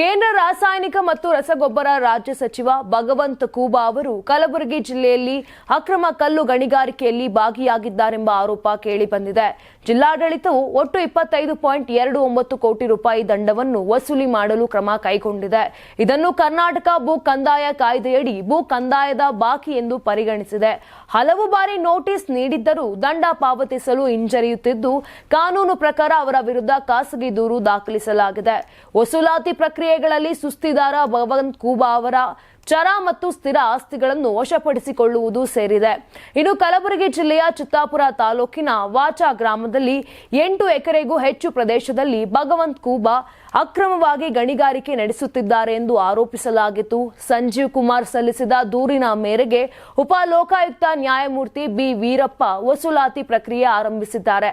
ಕೇಂದ್ರ ರಾಸಾಯನಿಕ ಮತ್ತು ರಸಗೊಬ್ಬರ ರಾಜ್ಯ ಸಚಿವ ಭಗವಂತ ಕೂಬಾ ಅವರು ಕಲಬುರಗಿ ಜಿಲ್ಲೆಯಲ್ಲಿ ಅಕ್ರಮ ಕಲ್ಲು ಗಣಿಗಾರಿಕೆಯಲ್ಲಿ ಭಾಗಿಯಾಗಿದ್ದಾರೆಂಬ ಆರೋಪ ಕೇಳಿಬಂದಿದೆ. ಜಿಲ್ಲಾಡಳಿತವು ಒಟ್ಟು ಇಪ್ಪತ್ತೈದು ಪಾಯಿಂಟ್ ಎರಡು ಒಂಬತ್ತು ಕೋಟಿ ರೂಪಾಯಿ ದಂಡವನ್ನು ವಸೂಲಿ ಮಾಡಲು ಕ್ರಮ ಕೈಗೊಂಡಿದೆ. ಇದನ್ನು ಕರ್ನಾಟಕ ಭೂ ಕಂದಾಯ ಕಾಯ್ದೆಯಡಿ ಭೂ ಕಂದಾಯದ ಬಾಕಿ ಎಂದು ಪರಿಗಣಿಸಿದೆ. ಹಲವು ಬಾರಿ ನೋಟಿಸ್ ನೀಡಿದ್ದರೂ ದಂಡ ಪಾವತಿಸಲು ಹಿಂಜರಿಯುತ್ತಿದ್ದು, ಕಾನೂನು ಪ್ರಕಾರ ಅವರ ವಿರುದ್ಧ ಖಾಸಗಿ ದೂರು ದಾಖಲಿಸಲಾಗಿದೆ. ವಸೂಲಾತಿ ಪ್ರಕ್ರಿಯೆಗಳಲ್ಲಿ ಸುಸ್ತಿದಾರ ಭಗವಂತ್ ಕೂಬಾ ಅವರ ಚರ ಮತ್ತು ಸ್ಥಿರ ಆಸ್ತಿಗಳನ್ನು ವಶಪಡಿಸಿಕೊಳ್ಳುವುದು ಸೇರಿದೆ. ಇನ್ನು ಕಲಬುರಗಿ ಜಿಲ್ಲೆಯ ಚಿತ್ತಾಪುರ ತಾಲೂಕಿನ ವಾಚಾ ಗ್ರಾಮದಲ್ಲಿ ಎಂಟು ಎಕರೆಗೂ ಹೆಚ್ಚು ಪ್ರದೇಶದಲ್ಲಿ ಭಗವಂತ್ ಕೂಬಾ ಅಕ್ರಮವಾಗಿ ಗಣಿಗಾರಿಕೆ ನಡೆಸುತ್ತಿದ್ದಾರೆ ಎಂದು ಆರೋಪಿಸಲಾಗಿತ್ತು. ಸಂಜೀವ್ ಕುಮಾರ್ ಸಲ್ಲಿಸಿದ ದೂರಿನ ಮೇರೆಗೆ ಉಪ ಲೋಕಾಯುಕ್ತ ನ್ಯಾಯಮೂರ್ತಿ ಬಿ. ವೀರಪ್ಪ ವಸೂಲಾತಿ ಪ್ರಕ್ರಿಯೆ ಆರಂಭಿಸಿದ್ದಾರೆ.